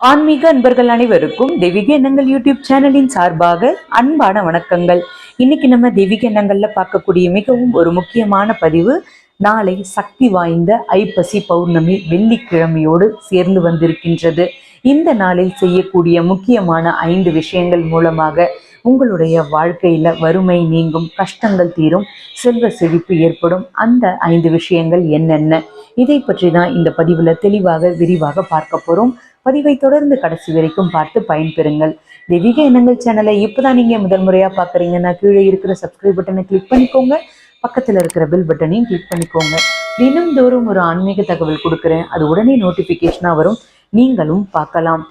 ஆன்மீக அன்பர்கள் அனைவருக்கும் தெய்வீக எண்ணங்கள் யூடியூப் சேனலின் சார்பாக அன்பான வணக்கங்கள். இன்னைக்கு நம்ம தெய்வீக எண்ணங்கள்ல பார்க்கக்கூடிய மிகவும் ஒரு முக்கியமான பதிவு நாளை சக்தி வாய்ந்த ஐப்பசி பௌர்ணமி வெள்ளிக்கிழமையோடு சேர்ந்து வந்திருக்கின்றது. இந்த நாளில் செய்யக்கூடிய முக்கியமான ஐந்து விஷயங்கள் மூலமாக உங்களுடைய வாழ்க்கையில வறுமை நீங்கும் கஷ்டங்கள் தீரும் செல்வ செழிப்பு ஏற்படும். அந்த ஐந்து விஷயங்கள் என்னென்ன? இதை பற்றி தான் இந்த பதிவுல தெளிவாக விரிவாக பார்க்க போறோம். பதிவை தொடர்ந்து கடைசி வரைக்கும் பார்த்து பயன்பெறுங்கள். தெய்வீக எண்ணங்கள் சேனலை இப்போதான் நீங்க முதல் முறையா பாக்குறீங்கன்னா கீழே இருக்கிற சப்ஸ்கிரைப் பட்டனை கிளிக் பண்ணிக்கோங்க. பக்கத்துல இருக்கிற பெல் பட்டனையும் கிளிக் பண்ணிக்கோங்க. தினம்தோறும் ஒரு ஆன்மீக தகவல் கொடுக்குறேன். அது உடனே நோட்டிபிகேஷனா வரும். நீங்களும் பார்க்கலாம்.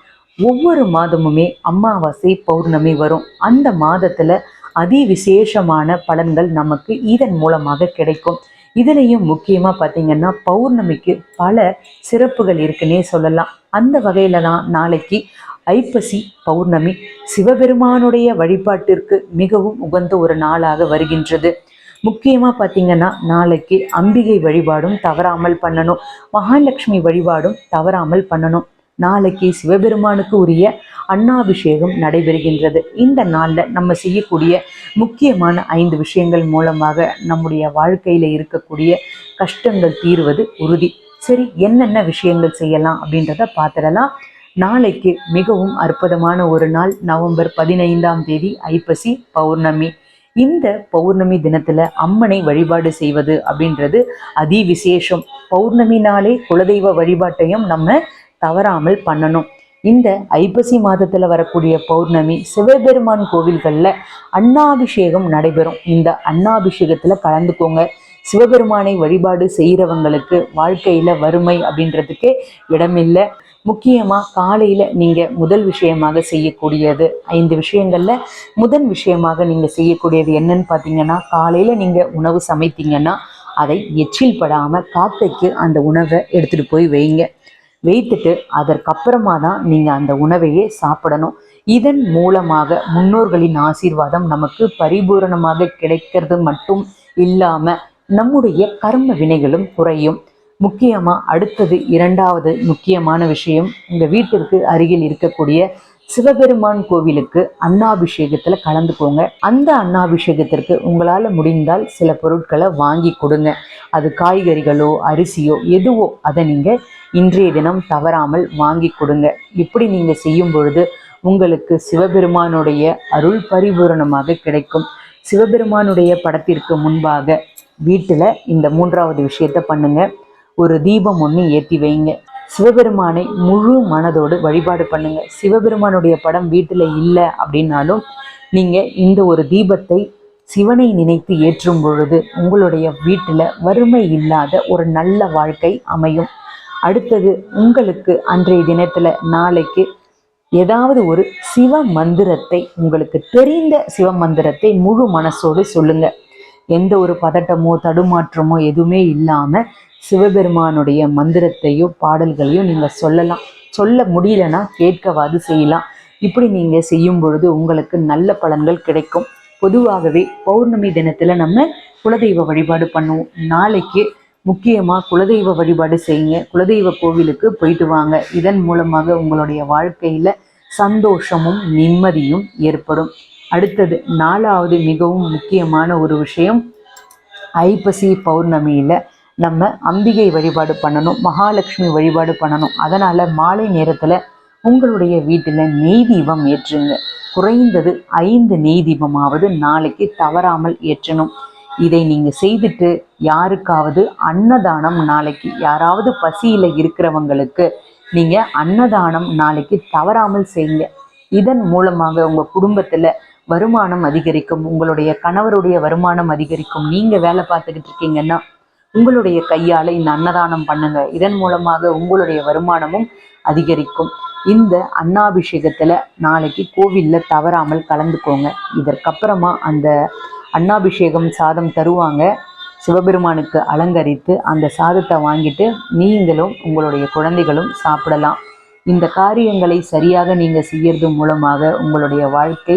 ஒவ்வொரு மாதமுமே அமாவாசை பௌர்ணமி வரும். அந்த மாதத்துல அதி விசேஷமான பலன்கள் நமக்கு இதன் மூலமாக கிடைக்கும். இதுலேயும் முக்கியமா பார்த்தீங்கன்னா பௌர்ணமிக்கு பல சிறப்புகள் இருக்குன்னே சொல்லலாம். அந்த வகையில தான் நாளைக்கு ஐப்பசி பௌர்ணமி சிவபெருமானுடைய வழிபாட்டிற்கு மிகவும் உகந்த ஒரு நாளாக வருகின்றது. முக்கியமா பார்த்தீங்கன்னா நாளைக்கு அம்பிகை வழிபாடும் தவறாமல் பண்ணணும். மகாலட்சுமி வழிபாடும் தவறாமல் பண்ணணும். நாளைக்கு சிவபெருமானுக்கு உரிய அண்ணாபிஷேகம் நடைபெறுகின்றது. இந்த நாளில் நம்ம செய்யக்கூடிய முக்கியமான ஐந்து விஷயங்கள் மூலமாக நம்முடைய வாழ்க்கையில் இருக்கக்கூடிய கஷ்டங்கள் தீர்வது உறுதி. சரி என்னென்ன விஷயங்கள் செய்யலாம் அப்படின்றத பார்த்துடலாம். நாளைக்கு மிகவும் அற்புதமான ஒரு நாள் நவம்பர் பதினைந்தாம் தேதி ஐப்பசி பௌர்ணமி. இந்த பௌர்ணமி தினத்துல அம்மனை வழிபாடு செய்வது அப்படின்றது அதி விசேஷம். பௌர்ணமி நாளே குலதெய்வ வழிபாட்டையும் நம்ம தவறாமல் பண்ணணும். இந்த ஐப்பசி மாதத்தில் வரக்கூடிய பௌர்ணமி சிவபெருமான் கோவில்களில் அன்னாபிஷேகம் நடைபெறும். இந்த அண்ணாபிஷேகத்தில் கலந்துக்கோங்க. சிவபெருமானை வழிபாடு செய்கிறவங்களுக்கு வாழ்க்கையில் வறுமை அப்படின்றதுக்கே இடமில்லை. முக்கியமாக காலையில் நீங்கள் முதல் விஷயமாக செய்யக்கூடியது ஐந்து விஷயங்களில் முதல் விஷயமாக நீங்கள் செய்யக்கூடியது என்னன்னு பார்த்தீங்கன்னா காலையில் நீங்கள் உணவு சமைத்தீங்கன்னா அதை எச்சில் படாமல் காக்கைக்கு அந்த உணவை எடுத்துகிட்டு போய் வைங்க. வைத்துட்டு அதற்கப்புறமா தான் நீங்கள் அந்த உணவையே சாப்பிடணும். இதன் மூலமாக முன்னோர்களின் ஆசீர்வாதம் நமக்கு பரிபூரணமாக கிடைக்கிறது மட்டும் இல்லாமல் நம்முடைய கர்ம வினைகளும் குறையும். முக்கியமாக அடுத்தது இரண்டாவது முக்கியமான விஷயம் உங்கள் வீட்டிற்கு அருகில் இருக்கக்கூடிய சிவபெருமான் கோவிலுக்கு அன்னாபிஷேகத்தில் கலந்துக்கோங்க. அந்த அன்னாபிஷேகத்திற்கு உங்களால் முடிந்தால் சில பொருட்களை வாங்கி கொடுங்க. அது காய்கறிகளோ அரிசியோ எதுவோ அதை நீங்கள் இன்றைய தினம் தவறாமல் வாங்கி கொடுங்க. இப்படி நீங்கள் செய்யும் பொழுது உங்களுக்கு சிவபெருமானுடைய அருள் பரிபூரணமாக கிடைக்கும். சிவபெருமானுடைய படத்திற்கு முன்பாக வீட்டில் இந்த மூன்றாவது விஷயத்த பண்ணுங்க. ஒரு தீபம் ஒன்று ஏற்றி வைங்க. சிவபெருமானை முழு மனதோடு வழிபாடு பண்ணுங்க. சிவபெருமானுடைய படம் வீட்டில் இல்லை அப்படின்னாலும் நீங்கள் இந்த ஒரு தீபத்தை சிவனை நினைத்து ஏற்றும் பொழுது உங்களுடைய வீட்டில் வறுமை இல்லாத ஒரு நல்ல வாழ்க்கை அமையும். அடுத்தது உங்களுக்கு அன்றைய தினத்தில் நாளைக்கு ஏதாவது ஒரு சிவ மந்திரத்தை உங்களுக்கு தெரிந்த சிவ மந்திரத்தை முழு மனசோடு சொல்லுங்கள் எந்த ஒரு பதட்டமோ தடுமாற்றமோ எதுவுமே இல்லாமல் சிவபெருமானுடைய மந்திரத்தையோ பாடல்களையோ நீங்கள் சொல்லலாம். சொல்ல முடியலன்னா கேட்கவாது செய்யலாம். இப்படி நீங்கள் செய்யும் பொழுது உங்களுக்கு நல்ல பலன்கள் கிடைக்கும். பொதுவாகவே பௌர்ணமி தினத்தில் நம்ம குலதெய்வ வழிபாடு பண்ணுவோம். நாளைக்கு முக்கியமாக குலதெய்வ வழிபாடு செய்யுங்க. குலதெய்வ கோவிலுக்கு போயிட்டு வாங்க. இதன் மூலமாக உங்களுடைய வாழ்க்கையில் சந்தோஷமும் நிம்மதியும் ஏற்படும். அடுத்தது நாலாவது மிகவும் முக்கியமான ஒரு விஷயம் ஐப்பசி பௌர்ணமியில் நம்ம அம்பிகை வழிபாடு பண்ணணும் மகாலட்சுமி வழிபாடு பண்ணணும். அதனால் மாலை நேரத்தில் உங்களுடைய வீட்டில் நெய் தீபம் ஏற்றுங்க. குறைந்தது ஐந்து நெய் தீபமாவது நாளைக்கு தவறாமல் ஏற்றணும். இதை நீங்கள் செய்துட்டு யாருக்காவது அன்னதானம் நாளைக்கு யாராவது பசியில் இருக்கிறவங்களுக்கு நீங்கள் அன்னதானம் நாளைக்கு தவறாமல் செய்யுங்க. இதன் மூலமாக உங்க குடும்பத்துல வருமானம் அதிகரிக்கும் உங்களுடைய கணவருடைய வருமானம் அதிகரிக்கும் நீங்க வேலை பார்த்துக்கிட்டு இருக்கீங்கன்னா உங்களுடைய கையால இந்த அன்னதானம் பண்ணுங்க. இதன் மூலமாக உங்களுடைய வருமானமும் அதிகரிக்கும். இந்த அன்னாபிஷேகத்துல நாளைக்கு கோவில்ல தவறாமல் கலந்துக்கோங்க. இதற்கப்புறமா அந்த அன்னாபிஷேகம் சாதம் தருவாங்க. சிவபெருமானுக்கு அலங்கரித்து அந்த சாதத்தை வாங்கிட்டு நீங்களும் உங்களுடைய குழந்தைகளும் சாப்பிடலாம். இந்த காரியங்களை சரியாக நீங்க செய்யறது மூலமாக உங்களுடைய வாழ்க்கை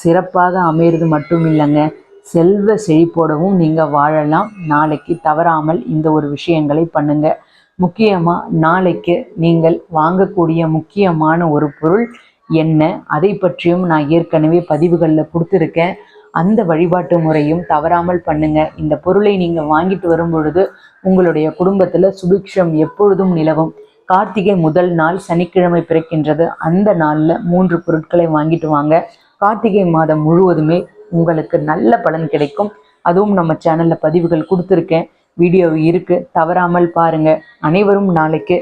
சிறப்பாக அமையிறது மட்டும் இல்லைங்க. செல்வ செழிப்போடவும் நீங்க வாழலாம். நாளைக்கு தவறாமல் இந்த ஒரு விஷயங்களை பண்ணுங்க. முக்கியமாக நாளைக்கு நீங்கள் வாங்கக்கூடிய முக்கியமான ஒரு பொருள் என்ன? அதை பற்றியும் நான் ஏற்கனவே பதிவுகளில் கொடுத்துருக்கேன். அந்த வழிபாட்டு முறையும் தவறாமல் பண்ணுங்க. இந்த பொருளை நீங்கள் வாங்கிட்டு வரும் பொழுது உங்களுடைய குடும்பத்தில் சுபிக்ஷம் எப்பொழுதும் நிலவும். கார்த்திகை முதல் நாள் சனிக்கிழமை பிறக்கின்றது. அந்த நாளில் மூன்று பொருட்களை வாங்கிட்டு வாங்க. கார்த்திகை மாதம் முழுவதுமே உங்களுக்கு நல்ல பலன் கிடைக்கும். அதுவும் நம்ம சேனலில் பதிவுகள் கொடுத்துருக்கேன். வீடியோ இருக்கு. தவறாமல் பாருங்க. அனைவரும் நாளைக்கு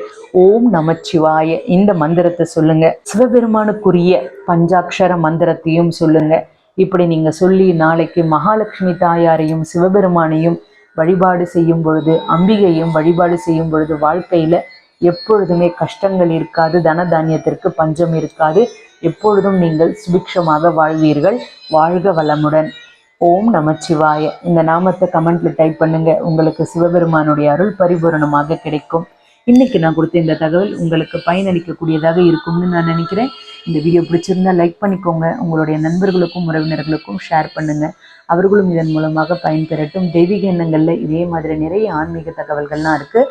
ஓம் நமச்சிவாய இந்த மந்திரத்தை சொல்லுங்க. சிவபெருமானுக்குரிய பஞ்சாட்சர மந்திரத்தையும் சொல்லுங்க. இப்படி நீங்க சொல்லி நாளைக்கு மகாலட்சுமி தாயாரையும் சிவபெருமானையும் வழிபாடு செய்யும் பொழுது அம்பிகையும் வழிபாடு செய்யும் பொழுது வாழ்க்கையில எப்பொழுதுமே கஷ்டங்கள் இருக்காது தன தானியத்திற்கு பஞ்சம் இருக்காது. எப்பொழுதும் நீங்கள் சுபிக்ஷமாக வாழ்வீர்கள். வாழ்க வளமுடன். ஓம் நமச்சிவாய. இந்த நாமத்தை கமெண்ட்ல டைப் பண்ணுங்க. உங்களுக்கு சிவபெருமானுடைய அருள் பரிபூரணமாக கிடைக்கும். இன்னைக்கு நான் கொடுத்த இந்த தகவல் உங்களுக்கு பயனளிக்கக்கூடியதாக இருக்கும்னு நான் நினைக்கிறேன். இந்த வீடியோ பிடிச்சிருந்தா லைக் பண்ணிக்கோங்க. உங்களுடைய நண்பர்களுக்கும் உறவினர்களுக்கும் ஷேர் பண்ணுங்க. அவர்களும் இதன் மூலமாக பயன்பெறட்டும் தெய்வீக எண்ணங்களில் இதே மாதிரி நிறைய ஆன்மீக தகவல்கள்லாம் இருக்குது